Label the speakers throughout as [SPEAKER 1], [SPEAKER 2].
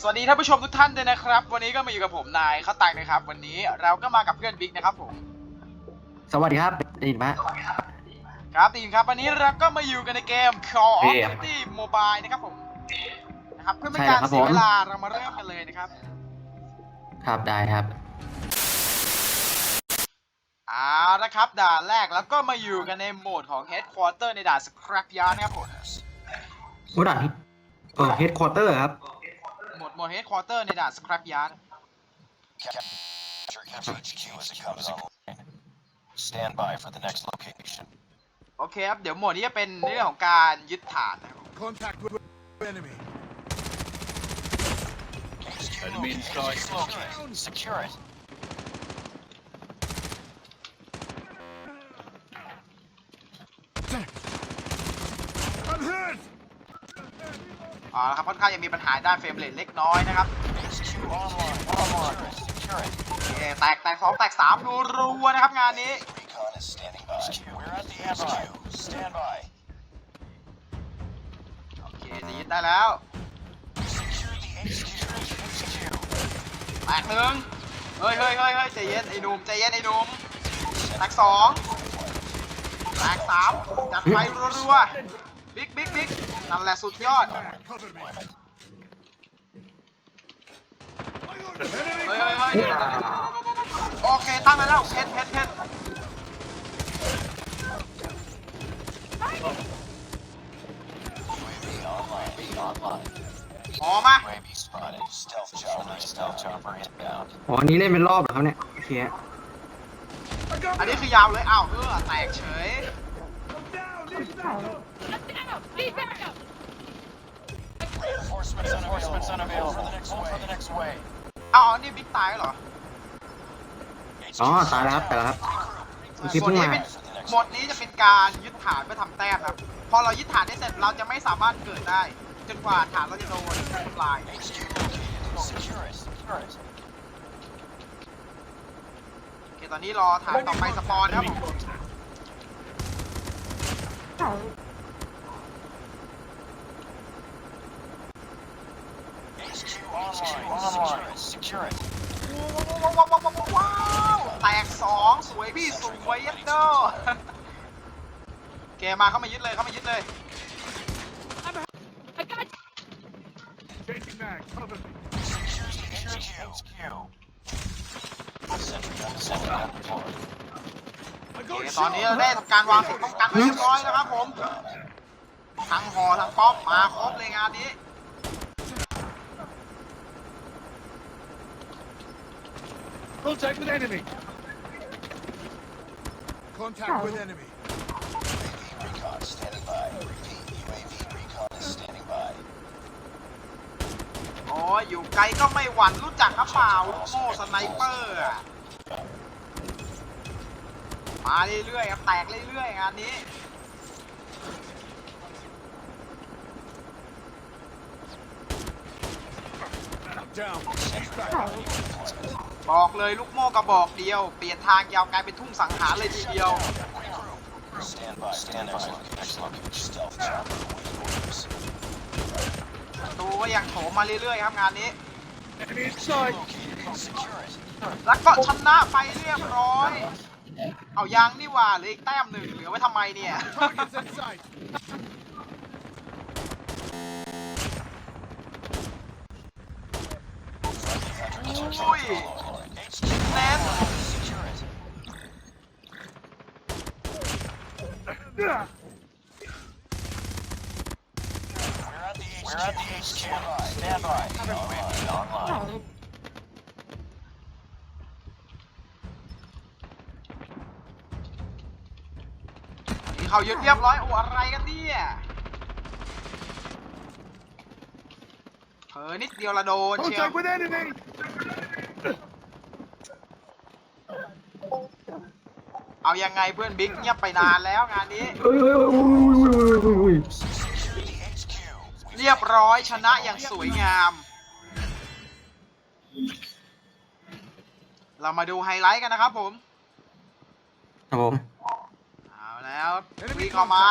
[SPEAKER 1] สวัสดีท่านผู้ชมทุกท่านด้วยนะครับ วันนี้ก็มาอยู่กับผมนายข้าวตังนะครับ วันนี้เราก็มากับเพื่อนบิ๊กนะครับผม
[SPEAKER 2] สวัสดีครับได้ยินไหม
[SPEAKER 1] ครับตีนครับวันนี้เราก็มาอยู่กันในเกม Call of
[SPEAKER 2] เกม
[SPEAKER 1] Duty Mobile นะครับผมนะครับเพื่อไม่
[SPEAKER 2] ใช่
[SPEAKER 1] การ
[SPEAKER 2] ครับ
[SPEAKER 1] เสีย
[SPEAKER 2] ผม
[SPEAKER 1] เวลาเรามาเริ่มกันเลยนะครับ
[SPEAKER 2] ครับได้ครับ
[SPEAKER 1] เอาละครับด่านแรกแล้วก็มาอยู่กันในโหมดของ Headquarter ในด่าน Scrap Yard นะครับผม
[SPEAKER 2] ผู้ด่านเออเฮดคอร์เตอร์ครับ
[SPEAKER 1] โหมดโหมด Headquarter ในด่าน Scrap Yard
[SPEAKER 3] Capture HQ as it comes online. Stand by for the next location.
[SPEAKER 1] โอเคครับ เดี๋ยวโหมดนี้จะเป็นเรื่องของการยึดฐานนะครับผม
[SPEAKER 4] Contact with enemy.
[SPEAKER 3] Enemy inside. Secure it.
[SPEAKER 4] I'm hit!
[SPEAKER 1] เอาละครับค่อนข้างยังมีปัญหาด้านเฟรมเรทเล็กน้อยนะครับโอเคแตกแตกสองแตกสามรัวๆนะครับงานนี้ โอเคจะยึดได้แล้วแตกหนึ่งเฮ้ยเฮ้ยเฮ้ยเฮ้ยใจเย็นไอ้หนุ่มใจเย็นไอ้หนุ่มแตกสองแตกสามจัดไฟรัวๆ บิ๊กบิ๊กบิ๊กนั่นแหละสุดยอด
[SPEAKER 4] Cover me.
[SPEAKER 1] เฮ้ยเฮ้ยเฮ้ยโอเค ตั้งได้แล้วเพชรเพชรเพชร
[SPEAKER 3] Online.
[SPEAKER 1] หอมา
[SPEAKER 3] UAV spotted. Stealth chopper. Stealth chopper inbound.
[SPEAKER 2] อ๋ออันนี้เล่นเป็นรอบเหรอครับเนี่ยโอเคฮะ
[SPEAKER 1] อันนี้คือยาวเลยอ้าวเออแตกเฉย
[SPEAKER 3] Reinforcements unavailable. Reinforcements unavailable for the next way. For the next way.
[SPEAKER 1] อ้าวอันนี่บิ๊กตายแล้วเหรอ
[SPEAKER 2] อ๋อตายแล้วครับตายแล้วครับ
[SPEAKER 1] ส่วน
[SPEAKER 2] คลิป
[SPEAKER 1] หม
[SPEAKER 2] เพิ่
[SPEAKER 1] ด
[SPEAKER 2] ง
[SPEAKER 1] นี้
[SPEAKER 2] มา
[SPEAKER 1] เป็นหมดนี้จะเป็นการยึดฐานเพื่อทำแต้มครับ พอเรายึดฐานได้เสร็จเราจะไม่สามารถเกิดได้ จนกว่าฐานเราจะโดนทำลาย
[SPEAKER 3] HQ located. Secure it. Secure it.
[SPEAKER 1] โอเคตอนนี้รอฐานต่อไปสปอนนะครับผม
[SPEAKER 3] HQ online. Online. Secure it.
[SPEAKER 1] ว้าวว้าวว้าวว้าวแตกสองสวยพี่สวยยัดเด้อเคมาเข้ามายึดเลยเข้ามายึดเลย
[SPEAKER 4] Changing mag. Cover me.
[SPEAKER 3] Secure the HQ. Sentry gun. Sentry gun deployed.
[SPEAKER 4] I
[SPEAKER 1] โอ
[SPEAKER 4] got
[SPEAKER 1] เคตอนนี้เราได้ทำการวางสิ่งป้องกันไว้เรียบร้อยแล้วครับผม ทั้งหอทั้งป๊อปมาครบเลยงานนี้
[SPEAKER 4] Contact with enemy. Contact with enemy.
[SPEAKER 3] UAV recon standing by. Repeat. UAV recon is standing by.
[SPEAKER 1] โอ้ยอยู่ไกลก็ไม่หวั่นรู้จักครับเปล่าลูกโม่สไนเปอร์อะมาเรื่อยๆครับแตกเรื่อยๆงานนี้
[SPEAKER 4] Down.
[SPEAKER 1] บอกเลยลูกโม่กระบอกเดียว เปลี่ยนทางยาวกลายเป็นทุ่งสังหารเลยทีเดียว
[SPEAKER 3] Stand by. Stand by. Next location. Stealth chopper waiting orders.
[SPEAKER 1] ดูก็ยังโถมมาเรื่อยๆครับงานนี้
[SPEAKER 4] Enemy inside.
[SPEAKER 3] Located. Secure it.
[SPEAKER 1] แล้วก็ชนะไปเรียบร้อย เอายังนี่หว่าเหลืออีกแต้มหนึ่งเหลือไว้ทำไมเนี่ย
[SPEAKER 4] Targets in sight.
[SPEAKER 1] อุ้ยแน่น
[SPEAKER 3] Secure it. We're at the HQ. We're at the HQ. Stand by. Online. Online.
[SPEAKER 1] นี่เขายึดเรียบร้อยโอ้อะไรกันเนี่ยเผลอนิดเดียวละโดนเชียว
[SPEAKER 4] Contact with enemy.
[SPEAKER 1] เอายังไงเพื่อนบิ๊กเงียบไปนานแล้วงานนี้
[SPEAKER 2] เฮ้ยเฮ้ยเฮ้ยอุ้ยอุ้ยอุ้ยอุ้ยอุ้ย
[SPEAKER 3] Secure the HQ.
[SPEAKER 1] เรียบร้อยชนะอย่างสวยงาม เรามาดูไฮไลท์กันนะครับผม
[SPEAKER 2] ครับผม
[SPEAKER 1] เอาแล้ววิ่งเข้ามา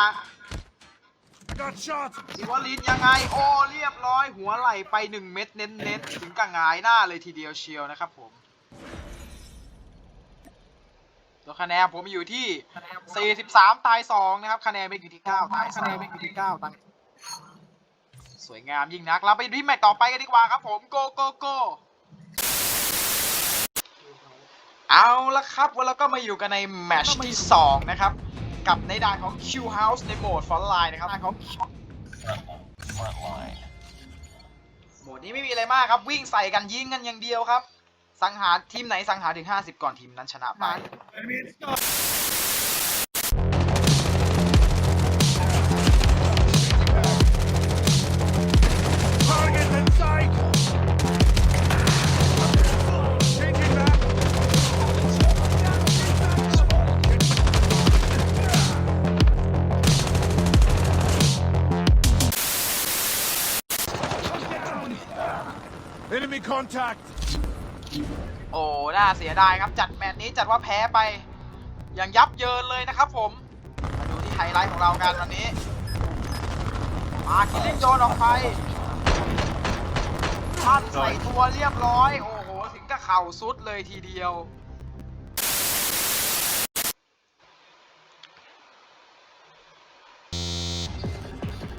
[SPEAKER 4] got shot.
[SPEAKER 1] สิวลินยังไง โอ้ เรียบร้อยหัวไหลไปหนึ่งเม็ดเน้นๆ ถึงกับหงายหน้าเลยทีเดียวเชียวนะครับผม ตัวคะแนนผมอยู่ที่ 43 ตาย 2 นะครับ คะแนนเบกอยู่ที่ 9 ตายคะแนนเบกอยู่ที่ 9 ตาย สวยงามยิ่งนัก เราไปที่แมตช์ต่อไปกันดีกว่าครับผม โกโกโก เอาละครับวันเราก็มาอยู่กันในแมตช์ที่ 2 นะครับ กับในด่านของ Q House ในโหมดฟอนไลน์นะครับของ
[SPEAKER 3] Front line.
[SPEAKER 1] โหมดนี้ไม่มีอะไรมากครับ วิ่งใส่กันยิงกันอย่างเดียวครับ สังหารทีมไหนสังหารถึง 50 ก่อนทีมนั้นชนะไป
[SPEAKER 4] Enemy in sight. Target in sight. Changing back. Enemy contact.
[SPEAKER 1] โอ้น่าเสียดายครับจัดแมตช์นี้จัดว่าแพ้ไป อย่างยับเยินเลยนะครับผม มาดูที่ไฮไลท์ของเรากันวันนี้มาคิลลิ่งโจนออกไปพัดใส่ตัวเรียบร้อย โอ้โห ถึงกับเข่าสุดเลยทีเดียว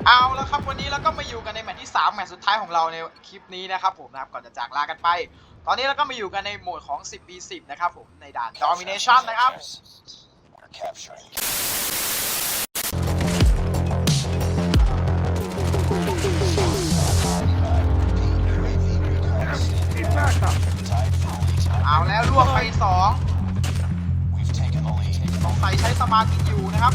[SPEAKER 1] เอาแล้วครับวันนี้เราก็มาอยู่กันในแมตช์ที่ 3 แมตช์สุดท้ายของเราในคลิปนี้นะครับผมนะครับก่อนจะจากลากันไป ตอนนี้เราก็มาอยู่กันในโหมดของ 10 v 10นะครับผม ในด่าน Domination นะครับ
[SPEAKER 3] We're capturing.
[SPEAKER 1] เอาแล้วลวกไปสอง
[SPEAKER 3] We've taken the lead.
[SPEAKER 1] สงสัยใช้สมาธิอยู่นะครับ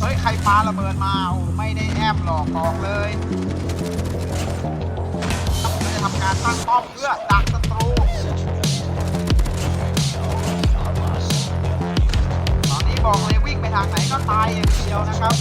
[SPEAKER 1] เฮ้ย ใครปาระเบิดมา โอ้ไม่ได้แอมหรอกบอกเลยผมจะ ทำการตั้งป้อมเพื่อดักศัตรู ตอนนี้บอกเลยวิ่งไปทางไหนก็ตายอย่างเดียวนะครับ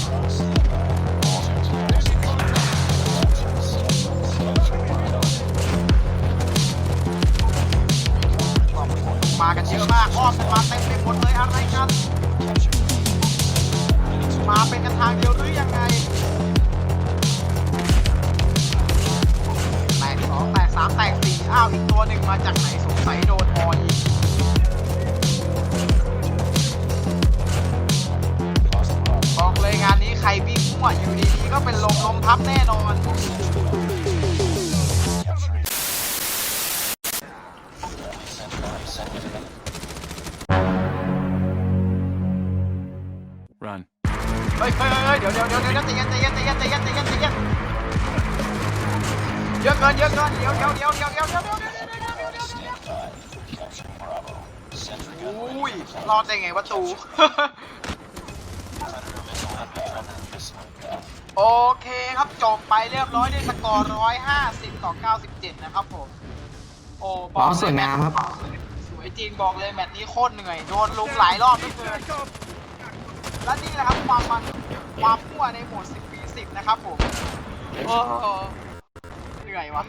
[SPEAKER 1] มลมพับแน่นอน
[SPEAKER 4] Run.
[SPEAKER 1] เฮ้ยเฮ้ยเฮ้ยเดี๋ยวเดี๋ยวเดี๋ยวเดี๋ยวใจเย็นใจเย็นใจเย็นใจเย็นใจเย็นใจเย็นเยอะเกินเยอะเกินเดี๋ยวเดี๋ยวเดี๋ยวเดี๋ยวเดี๋ยวเดี๋ยวเดี๋ยวเดี๋ยวเดี๋ยวเดี๋ยวเดี๋ยวเดี๋ยว
[SPEAKER 3] Capturing Bravo. Sentry gun
[SPEAKER 1] อุ้ยรอดได้ไงวะตู โอเคครับจบไปเรียบร้อยด้วยสกอร์ 150 ต่อ 97 นะครับผม โอ้บ
[SPEAKER 2] อ๋
[SPEAKER 1] อ
[SPEAKER 2] อกสวยงามครับ
[SPEAKER 1] สวยจริงบอกเลยแมตช์นี้โคตรเหนื่อย โดนลุมหลายรอบเหลือเกินและนี่แหละครับความมันความมั่วในโหมด 10ปี10 นะครับผม โอ้โหเหนื่อยวะ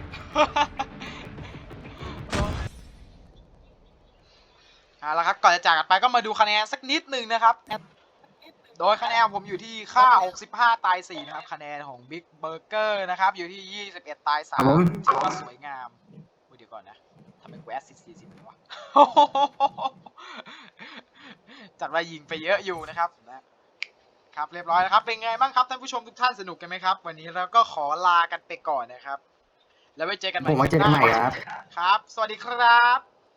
[SPEAKER 1] เอาละครับก่อนจะจากกันไปก็มาดูคะแนนสักนิดหนึ่งนะครับ โดยคะแนนผมอยู่ที่ค่า 65 ตาย 4 นะครับ คะแนนของ Big Burger นะครับ อยู่ที่ 21 ตาย
[SPEAKER 2] ครับผม
[SPEAKER 1] 3ถือว่าสวยงามอุ๊ยเดี๋ยวก่อนนะทำไมแวสสิสี่สิบวะจัดว่ายิงไปเยอะอยู่นะครับนะครับ เรียบร้อยแล้วครับ เป็นไงบ้างครับท่านผู้ชมทุกท่านสนุกกันไหมครับ วันนี้เราก็ขอลากันไปก่อนนะครับ แล้วไว้เจอกันใหม่
[SPEAKER 2] ผมไว้เจอกันใหม่ครับ
[SPEAKER 1] ครับ สวัสดีครับ